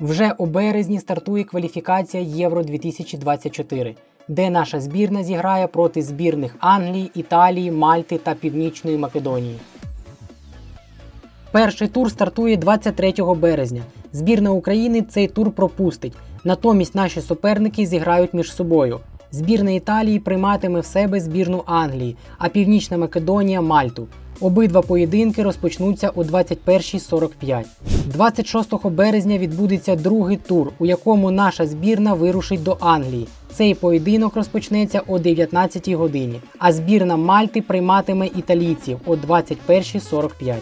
Вже у березні стартує кваліфікація Євро 2024, де наша збірна зіграє проти збірних Англії, Італії, Мальти та Північної Македонії. Перший тур стартує 23 березня. Збірна України цей тур пропустить. Натомість наші суперники зіграють між собою. Збірна Італії прийматиме в себе збірну Англії, а Північна Македонія Мальту. Обидва поєдинки розпочнуться о 21.45. 26 березня відбудеться другий тур, у якому наша збірна вирушить до Англії. Цей поєдинок розпочнеться о 19 годині, а збірна Мальти прийматиме італійців о 21.45.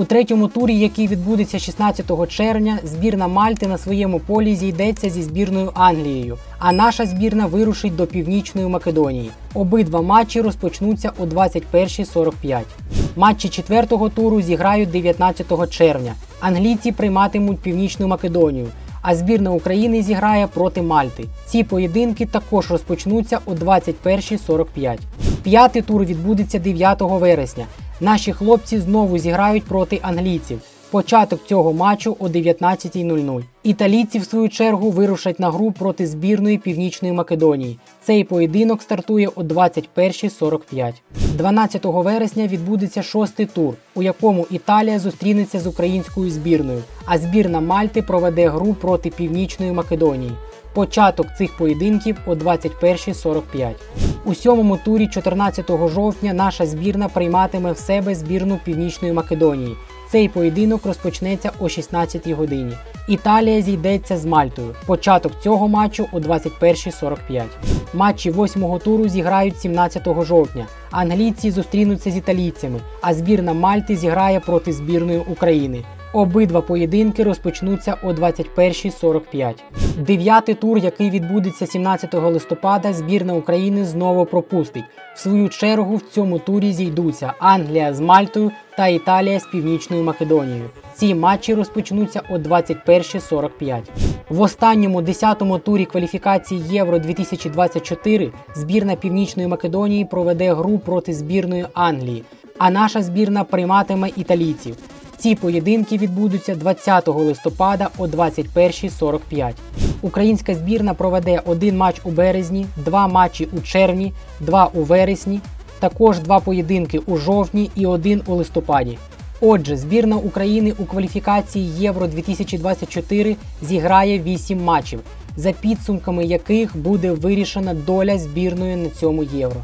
У третьому турі, який відбудеться 16 червня, збірна Мальти на своєму полі зійдеться зі збірною Англією, а наша збірна вирушить до Північної Македонії. Обидва матчі розпочнуться о 21.45. Матчі четвертого туру зіграють 19 червня. Англійці прийматимуть Північну Македонію, а збірна України зіграє проти Мальти. Ці поєдинки також розпочнуться о 21.45. П'ятий тур відбудеться 9 вересня. Наші хлопці знову зіграють проти англійців. Початок цього матчу о 19.00. Італійці, в свою чергу, вирушать на гру проти збірної Північної Македонії. Цей поєдинок стартує о 21.45. 12 вересня відбудеться шостий тур, у якому Італія зустрінеться з українською збірною, а збірна Мальти проведе гру проти Північної Македонії. Початок цих поєдинків о 21.45. У сьомому турі 14 жовтня наша збірна прийматиме в себе збірну Північної Македонії. Цей поєдинок розпочнеться о 16 годині. Італія зійдеться з Мальтою. Початок цього матчу о 21.45. Матчі восьмого туру зіграють 17 жовтня. Англійці зустрінуться з італійцями, а збірна Мальти зіграє проти збірної України. Обидва поєдинки розпочнуться о 21.45. Дев'ятий тур, який відбудеться 17 листопада, збірна України знову пропустить. В свою чергу в цьому турі зійдуться Англія з Мальтою та Італія з Північною Македонією. Ці матчі розпочнуться о 21.45. В останньому 10-му турі кваліфікації Євро 2024 збірна Північної Македонії проведе гру проти збірної Англії, а наша збірна прийматиме італійців. Ці поєдинки відбудуться 20 листопада о 21.45. Українська збірна проведе один матч у березні, два матчі у червні, два у вересні, також два поєдинки у жовтні і один у листопаді. Отже, збірна України у кваліфікації Євро 2024 зіграє 8 матчів, за підсумками яких буде вирішена доля збірної на цьому євро.